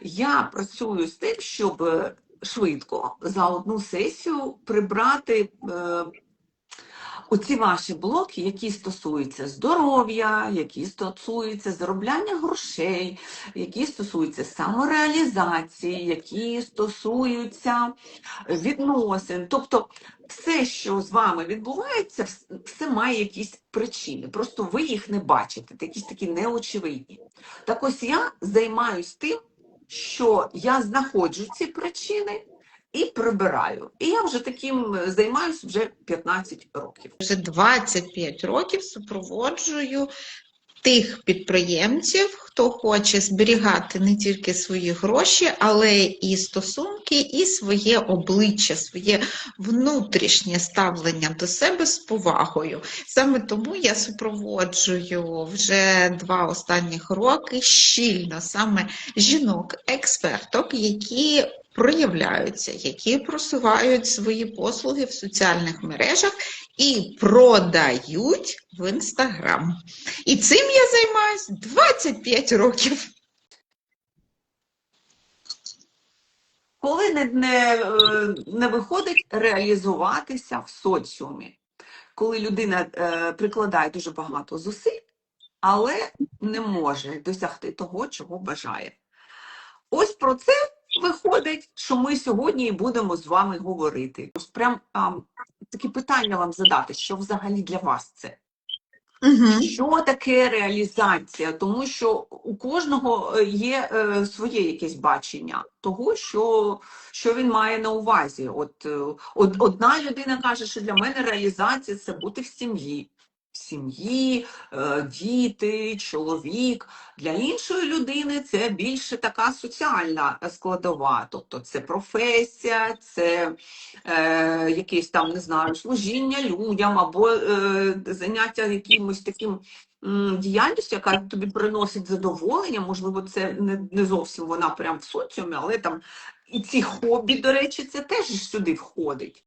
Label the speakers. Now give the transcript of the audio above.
Speaker 1: Я працюю з тим, щоб е, швидко за одну сесію прибрати е, оці ваші блоки, які стосуються здоров'я, які стосуються заробляння грошей, які стосуються самореалізації, які стосуються відносин. Тобто все, що з вами відбувається, все має якісь причини. Просто ви їх не бачите, якісь такі неочевидні. Так ось я займаюсь тим, що я знаходжу ці причини і прибираю. І я вже таким е, займаюся вже 15 років.
Speaker 2: Вже 25 років супроводжую тих підприємців, хто хоче зберігати не тільки свої гроші, але і стосунки, і своє обличчя, своє внутрішнє ставлення до себе з повагою. Саме тому я супроводжую вже два останніх роки щільно саме жінок-експерток, які проявляються, які просувають свої послуги в соціальних мережах і продають в інстаграм. І цим я займаюсь 25 років.
Speaker 1: Коли не, не, е, не виходить реалізуватися в соціумі, коли людина е, прикладає дуже багато зусиль, але не може досягти того, чого бажає. Ось про це виходить, що ми сьогодні і будемо з вами говорити. Ось прям а, такі питання вам задати, що взагалі для вас це?
Speaker 2: Угу.
Speaker 1: Що таке реалізація? Тому що у кожного е, є е, своє якесь бачення того, що, що він має на увазі. От, е, од- одна людина каже, що для мене реалізація це бути в сім'ї. Сім'ї, е, діти, чоловік. Для іншої людини це більше така соціальна складова. Тобто це професія, це е, якесь там, не знаю, служіння людям або е, заняття якимось таким діяльністю, яка тобі приносить задоволення. Можливо, це не, не зовсім вона прям в соціумі, але там і ці хобі, до речі, це теж сюди входить.